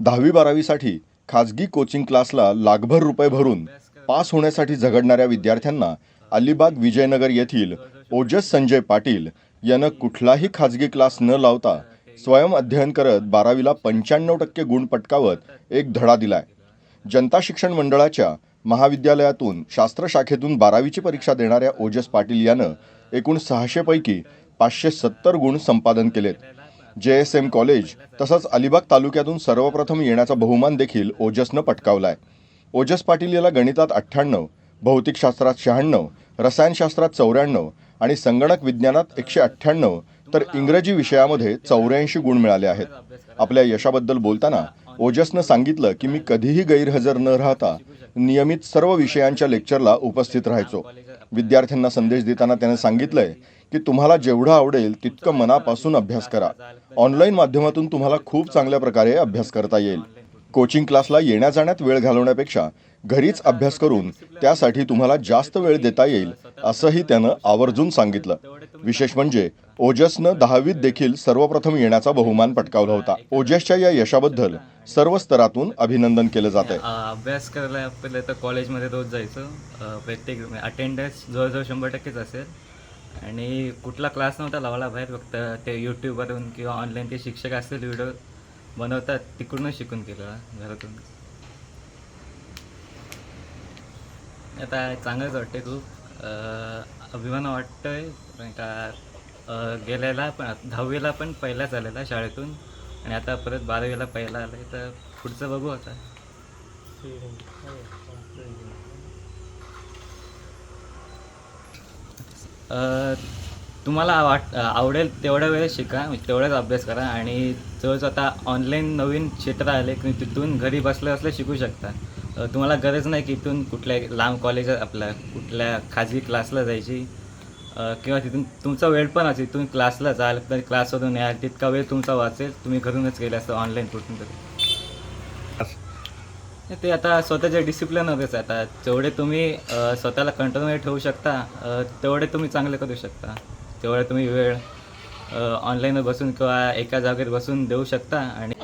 दहावी बारावीसाठी खाजगी कोचिंग क्लासला लाखभर रुपये भरून पास होण्यासाठी झगडणाऱ्या विद्यार्थ्यांना अलिबाग विजयनगर येथील ओजस संजय पाटील यानं कुठलाही खाजगी क्लास न लावता स्वयं अध्ययन करत बारावीला पंच्याण्णव टक्के गुण पटकावत एक धडा दिलाय. जनता शिक्षण मंडळाच्या महाविद्यालयातून शास्त्र शाखेतून बारावीची परीक्षा देणाऱ्या ओजस पाटील यानं एकूण सहाशेपैकी पाचशे सत्तर गुण संपादन केलेत. जे एस एम कॉलेज तसंच अलिबाग तालुक्यातून सर्वप्रथम येण्याचा बहुमान देखील ओजसनं पटकावलाय. ओजस पाटील याला गणितात अठ्ठ्याण्णव भौतिकशास्त्रात शहाण्णव रसायनशास्त्रात चौऱ्याण्णव आणि संगणक विज्ञानात एकशे अठ्ठ्याण्णव तर इंग्रजी विषयामध्ये चौऱ्याऐंशी गुण मिळाले आहेत. आपल्या यशाबद्दल बोलताना ओजसनं सांगितलं की मी कधीही गैरहजर न राहता नियमित सर्व विषयांच्या लेक्चरला उपस्थित राहायचो. विद्यार्थ्यांना संदेश देताना त्याने सांगितलंय की तुम्हाला जेवढं आवडेल तितकं मनापासून अभ्यास करा. ऑनलाईन माध्यमातून तुम्हाला खूप चांगल्या प्रकारे अभ्यास करता येईल. कोचिंग क्लासला येण्या जाण्यात वेळ घालवण्यापेक्षा घरीच अभ्यास करून त्यासाठी तुम्हाला जास्त वेळ देता येईल असंही त्यानं आवर्जून सांगितलं. विशेष म्हणजे ओजसनं दहावीत देखील सर्वप्रथम येण्याचा बहुमान पटकावला होता. ओजसच्या या यशाबद्दल सर्व स्तरातून अभिनंदन केलं जात आहे अभ्यास करायला पहिले तर कॉलेजमध्ये रोज जायचं. प्रत्येक अटेंडन्स जवळजवळ शंभर टक्केच असेल. आणि कुठला क्लास नव्हता लावला बाहेर फक्त ते यूट्यूबवरून किंवा ऑनलाईन ते शिक्षक असतील व्हिडिओ बनवतात तिकडूनच शिकून केलं घरातून. आता चांगलंच वाटते खूप. अभिमान वाटतोय कारण का गेल्याला पण दहावीला पण पहिलाच आलेला शाळेतून. आणि आता परत बारावीला पहिला आलाय तर पुढचं बघू आता. Uh, तुम्हाला वाट आवडेल तेवढ्या वेळेस शिका म्हणजे तेवढाच अभ्यास करा आणि जवळच आता ऑनलाईन नवीन क्षेत्र आले की तिथून घरी बसल्या बसल्या शिकू शकता. तुम्हाला गरज नाही की इथून कुठल्या लांब कॉलेज आपल्या कुठल्या खाजगी क्लासला जायची. किंवा तिथून तुमचा वेळ पण असेल इथून क्लासला जाल तर क्लासमधून याल तितका वेळ तुमचा वाचेल तुम्ही घरूनच केलं असतं ऑनलाईन कुठून तरी. ते आता स्वतःच्या डिसिप्लिनमध्येच आहे. आता जेवढे तुम्ही स्वतःला कंट्रोलमध्ये ठेवू शकता तेवढे तुम्ही चांगले करू शकता. तेवढा तुम्ही वेळ ऑनलाईन बसून किंवा एका जागेत बसून देऊ शकता आणि